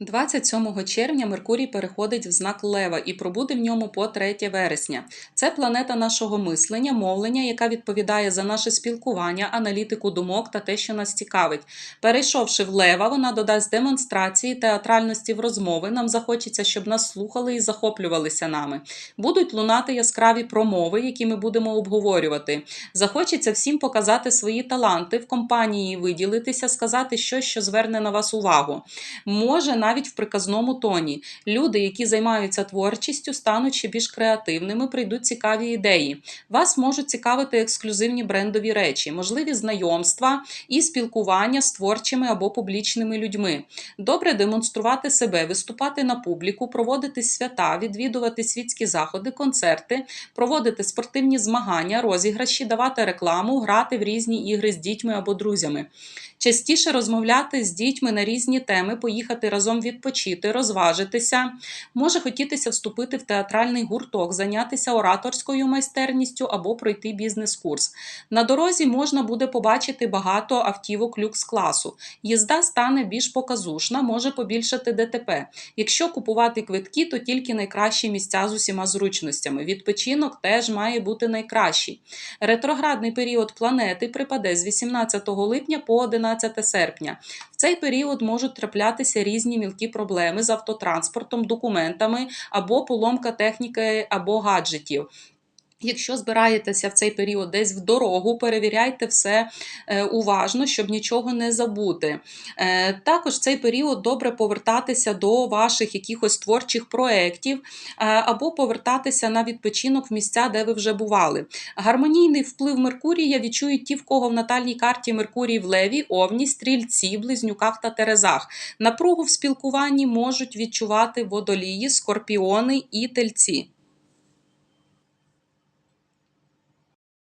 27 червня Меркурій переходить в знак Лева і пробуде в ньому по 3 вересня. Це планета нашого мислення, мовлення, яка відповідає за наше спілкування, аналітику думок та те, що нас цікавить. Перейшовши в Лева, вона додасть демонстрації, театральності в розмови. Нам захочеться, щоб нас слухали і захоплювалися нами. Будуть лунати яскраві промови, які ми будемо обговорювати. Захочеться всім показати свої таланти в компанії, виділитися, сказати щось, що зверне на вас увагу. Може навіть в приказному тоні. Люди, які займаються творчістю, стануть ще більш креативними, прийдуть цікаві ідеї. Вас можуть цікавити ексклюзивні брендові речі, можливі знайомства і спілкування з творчими або публічними людьми. Добре демонструвати себе, виступати на публіку, проводити свята, відвідувати світські заходи, концерти, проводити спортивні змагання, розіграші, давати рекламу, грати в різні ігри з дітьми або друзями. Частіше розмовляти з дітьми на різні теми, поїхати разом відпочити, розважитися. Може хотітися вступити в театральний гурток, зайнятися ораторською майстерністю або пройти бізнес-курс. На дорозі можна буде побачити багато автівок люкс-класу. Їзда стане більш показушна, може побільшати ДТП. Якщо купувати квитки, то тільки найкращі місця з усіма зручностями. Відпочинок теж має бути найкращий. Ретроградний період планети припаде з 18 липня по 11 серпня. В цей період можуть траплятися різні мілкі проблеми з автотранспортом, документами або поломка техніки або гаджетів. Якщо збираєтеся в цей період десь в дорогу, перевіряйте все е, уважно, щоб нічого не забути. Е, Також в цей період добре повертатися до ваших якихось творчих проєктів е, або повертатися на відпочинок в місця, де ви вже бували. Гармонійний вплив Меркурія відчують ті, в кого в натальній карті Меркурій в Леві, Овні, Стрільці, Близнюках та Терезах. Напругу в спілкуванні можуть відчувати водолії, скорпіони і тельці.